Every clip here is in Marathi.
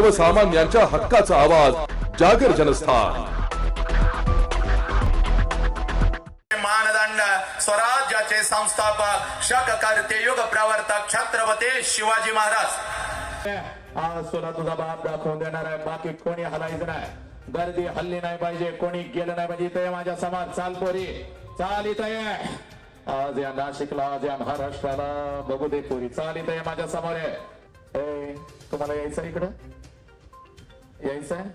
सर्वसामान्यांच्या हक्काचा आवाज जागर जनस्थान. मानदंड स्वराज्याचे संस्थापक शककर्ते युग प्रवर्तक छत्रपती शिवाजी महाराज. आज तुला तुझा बाप दाखवून देणार आहे बाकी कोणी हलायचं नाही. गर्दी हल्ली नाही पाहिजे कोणी गेलं नाही पाहिजे इथे माझ्या समाज चाल पोरी. चाल इथं ये. आज या नाशिकला आज या महाराष्ट्राला बघू दे पोरी. चाल इथं माझ्यासमोर आहे ए, तुम्हाला यायचं इकडं? यायचं आहे.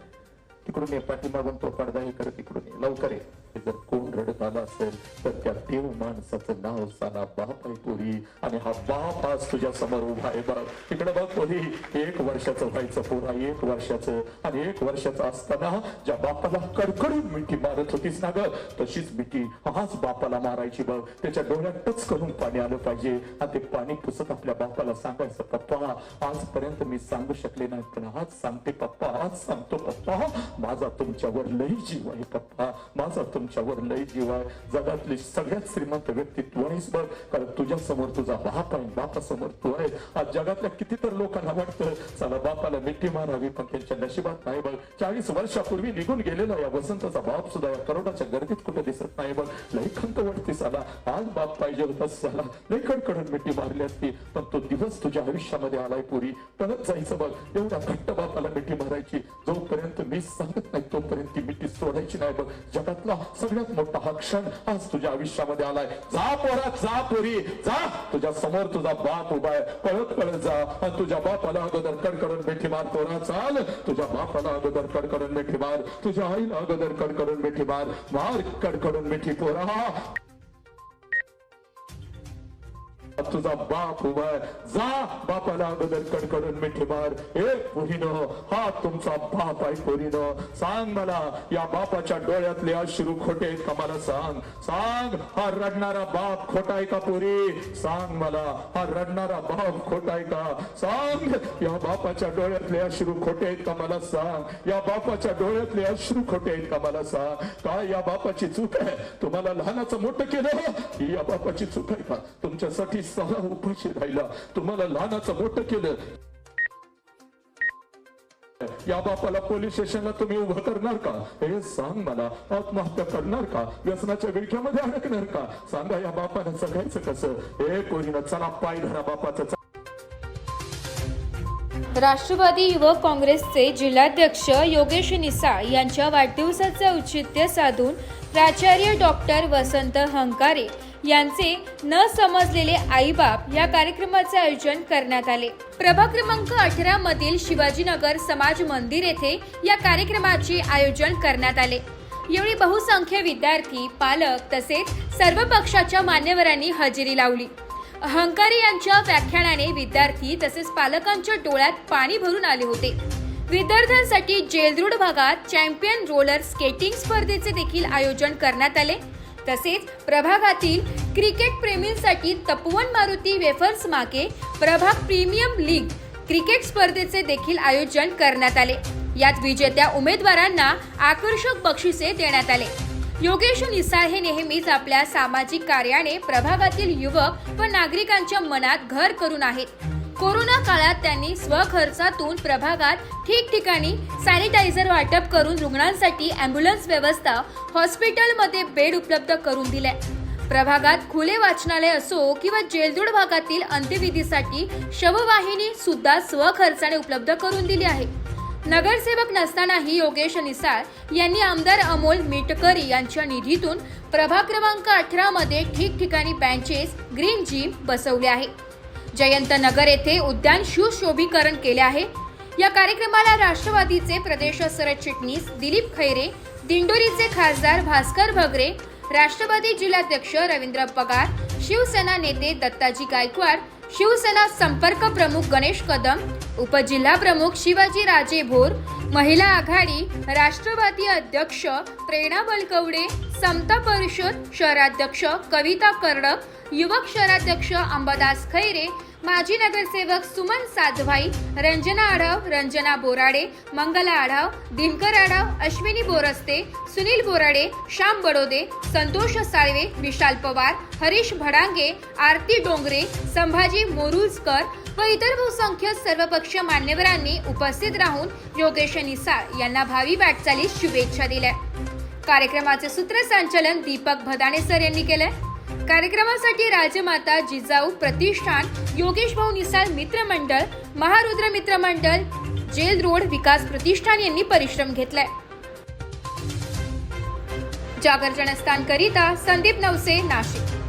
तिकडून ये पाठीमागून तो पडदा हे करत तिकडून ये. लवकर ये. जर कोण रडत आला असेल तर त्या देव माणसाचं नाव साना बाप आहे पोरी आणि हा बाप आज तुझ्या समोर उभा आहे बरं इकडे बघ पोरी एक वर्षाचं व्हायचं पोरा एक वर्षाचं आणि एक वर्षाचं असताना ज्या बापाला कडकडून मिठी मारत होतीस ना ग तशीच मिठी आज बापाला मारायची बघ त्याच्या डोळ्यात टच करून पाणी आलं पाहिजे आणि ते पाणी पुसत आपल्या बापाला सांगायचं पप्पा. आजपर्यंत मी सांगू शकले नाही पण आज सांगते पप्पा आज सांगतो पप्पा माझा तुमच्यावर लई जीव आहे पप्पा. माझा तुमच्यावर लय जीव आहे जगातली सगळ्यात श्रीमंत व्यक्ती तू आहेस बघ. कारण तुझ्या समोर तुझा बाप आहे बापासमोर तू आहे आज जगातल्या कितीतर लोकांना वाटतं चला बापाला मिठी मारावी पण त्यांच्या नशिबात नाही बघ. चाळीस वर्षापूर्वी निघून गेलेला या वसंताचा बाप सुद्धा या करोडाच्या गर्दीत कुठे दिसत नाही बघ. लई खंत वाटते साला आज बाप पाहिजे होता साला लई कडकडून मिठी मारली असती पण तो दिवस तुझ्या आयुष्यामध्ये आलाय पुरी. परत जायचं बघ. एवढ्या घट्ट बापाला मिठी मारायची. जोपर्यंत मी सांगत नाही तोपर्यंत ती मिठी सोडायची नाही बघ. जगातला सगळ्यात मोठा हा क्षण आज तुझ्या आयुष्यामध्ये आलाय. जा पोरा जा पोरी जा. तुझ्या समोर तुझा बाप उभा आहे. पळत पळत जा. आणि तुझ्या बापाला अगोदर कडकडून मिठी मार पोरा चाल. तुझ्या बापाला अगोदर कडकडून मिठी मार. तुझ्या आईला अगोदर कडकडून मिठी मार. मार कडकडून मिठी पोरा. तुझा बाप उभा जा बापाला अगोदर कडकडून मिठी मार। हे पोरीनो हा तुमचा बाप आहे पोरीनो सांग मला या बापाच्या डोळ्यातले अश्रू खोटे आहेत का मला सांग? सांग हा रडणारा बाप खोटा आहे का पुरी? सांग मला हा रडणारा बाप खोटा आहे का? सांग या बापाच्या डोळ्यातले अश्रू खोटे आहेत का मला सांग? या बापाच्या डोळ्यातले अश्रू खोटे आहेत का मला सांग? काय या बापाची चूक आहे? तुम्हाला लहानाचं मोठं केलं? ही या बापाची चूक आहे का? तुमच्यासाठी सहा उपाशी राहिला. तुम्हाला लहानाचं मोठं केलं. या बापाला पोलीस स्टेशनला तुम्ही उभं करणार का? हे सांग मला. आत्महत्या करणार का? व्यसनाच्या विळख्यामध्ये अडकणार का? सांगा या बापानं जगायचं कसं? हे पोरीनं चला पाय धरा बापाचं. राष्ट्रवादी युवक काँग्रेसचे जिल्हाध्यक्ष योगेश निसाळ यांच्या वाढदिवसाचे औचित्य साधून प्राचार्य डॉक्टर वसंत हंकारे यांचे न समजलेले आईबाप या कार्यक्रमाचे आयोजन करण्यात आले. प्रभाग क्रमांक अठरा मधील शिवाजीनगर समाज मंदिर येथे या कार्यक्रमाचे आयोजन करण्यात आले. यावेळी बहुसंख्य विद्यार्थी पालक तसेच सर्व पक्षाच्या मान्यवरांनी हजेरी लावली. अहंकारी यांच्या व्याख्यानाने विद्यार्थी तसेच पालकांच्या डोळ्यात पाणी भरून आले होते. विद्यार्थ्यांसाठी जेलरूड भागात चॅम्पियन रोलर स्केटिंग स्पर्धेचे देखील आयोजन करण्यात आले. तसेच प्रभागातील क्रिकेट प्रेमींसाठी तपवन मारुती वेफर्स मागे प्रभाग प्रीमियम लीग क्रिकेट स्पर्धेचे देखील आयोजन करण्यात आले. यात विजेत्या उमेदवारांना आकर्षक बक्षिसे देण्यात आले. योगेश निसाळ हे नेहमीच आपल्या सामाजिक कार्याने प्रभागातील युवक व नागरिकांच्या मनात घर करून आहेत. कोरोना काळात त्यांनी स्वखर्चातून प्रभागात ठिकठिकाणी सॅनिटायझर वाटप करून रुग्णांसाठी अँब्युलन्स व्यवस्था हॉस्पिटलमध्ये बेड उपलब्ध करून दिल्या. प्रभागात खुले वाचनालय असो किंवा जेलदूड भागातील अंत्यविधीसाठी शववाहिनी सुद्धा स्वखर्चाने उपलब्ध करून दिली आहे. नगरसेवक नसतानाही योगेश निसाळ यांनी आमदार अमोल मिटकरी यांच्या निधीतून प्रभाग क्रमांक अठरा मध्ये ठिकठिकाणी बँचेस ग्रीन जिम बसवले आहे. जयंत नगर येथे उद्यान सुशोभीकरण केले आहे. या कार्यक्रमाला राष्ट्रवादीचे प्रदेश सरचिटणीस दिलीप खैरे दिंडोरीचे खासदार भास्कर भगरे राष्ट्रवादी जिल्हाध्यक्ष रवींद्र पगार शिवसेना नेते दत्ताजी गायकवाड शिवसेना संपर्क प्रमुख गणेश कदम उपजिल्हा प्रमुख शिवाजी राजे भोर महिला आघाडी राष्ट्रवादी अध्यक्ष प्रेरणा बलकवडे समता परिषद शहराध्यक्ष कविता कर्डक युवक शहराध्यक्ष अंबादास खैरे माजी नगरसेवक सुमन साधवाई रंजना आढाव रंजना बोराडे मंगला आढाव दिनकर आढाव अश्विनी बोरस्ते सुनील बोराडे श्याम बडोदे संतोष साळवे विशाल पवार हरीश भडांगे आरती डोंगरे संभाजी मोरुलकर व इतर बहुसंख्य सर्वपक्ष मान्यवरांनी उपस्थित राहून योगेश निसाळ यांना भावी वाटचालीस शुभेच्छा दिल्या. कार्यक्रमाचे सूत्रसंचालन दीपक भदाणे सर यांनी केलंय. कार्यक्रमासाठी राजमाता जिजाऊ प्रतिष्ठान योगेश भाऊ निसाल मित्र मंडळ महारुद्र मित्र मंडळ जेल रोड विकास प्रतिष्ठान यांनी परिश्रम घेतलाय. जागर जनस्थान करिता संदीप नवसे नाशिक.